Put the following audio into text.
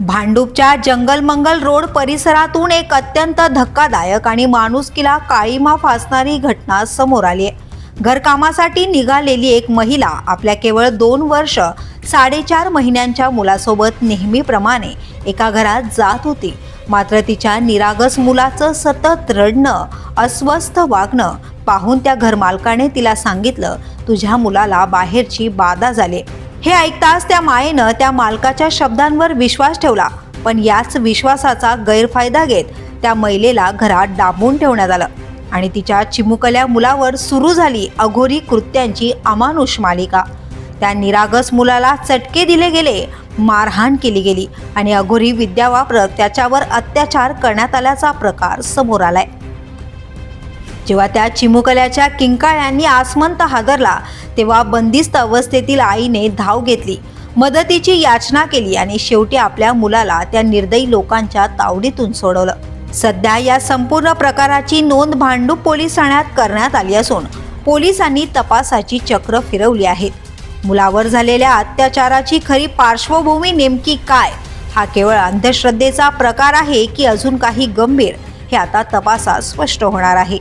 भांडूपच्या जंगलमंगल road परिसरातून एक अत्यंत धक्कादायक आणि माणुसकीला काळीमा फासणारी घटना समोर आली आहे. घरकामासाठी निघालेली एक महिला आपल्या केवळ दोन वर्ष साडेचार महिन्यांच्या मुलासोबत नेहमीप्रमाणे एका घरात जात होती. मात्र तिच्या निरागस मुलाचं सतत रडणं अस्वस्थ वागणं पाहून त्या घरमालकाने तिला सांगितलं तुझ्या मुलाला बाहेरची बाधा झाली हे ऐकताच त्या मायेनं त्या मालकाच्या शब्दांवर विश्वास ठेवला. पण याच विश्वासाचा गैरफायदा घेत त्या महिलेला घरात डांबून ठेवण्यात आलं आणि तिच्या चिमुकल्या मुलावर सुरू झाली अघोरी कृत्यांची अमानुष मालिका. त्या निरागस मुलाला चटके दिले गेले मारहाण केली गेली आणि अघोरी विद्या वापरत त्याच्यावर अत्याचार करण्यात आल्याचा प्रकार समोर आलाय. जेव्हा त्या चिमुकल्याच्या किंकाळ्यांनी आसमंत हादरला तेव्हा बंदिस्त अवस्थेतील आईने धाव घेतली. मदतीची याचना केली आणि शेवटी आपल्या मुलाला त्या निर्दयी लोकांच्या तावडीतून सोडवलं. सध्या या संपूर्ण प्रकाराची नोंद भांडूप पोलीस ठाण्यात करण्यात आली असून पोलिसांनी तपासाची चक्र फिरवली आहेत मुलावर झालेल्या अत्याचाराची खरी पार्श्वभूमी नेमकी काय? हा केवळ अंधश्रद्धेचा प्रकार आहे की अजून काही गंभीर? हे आता तपासात स्पष्ट होणार आहे.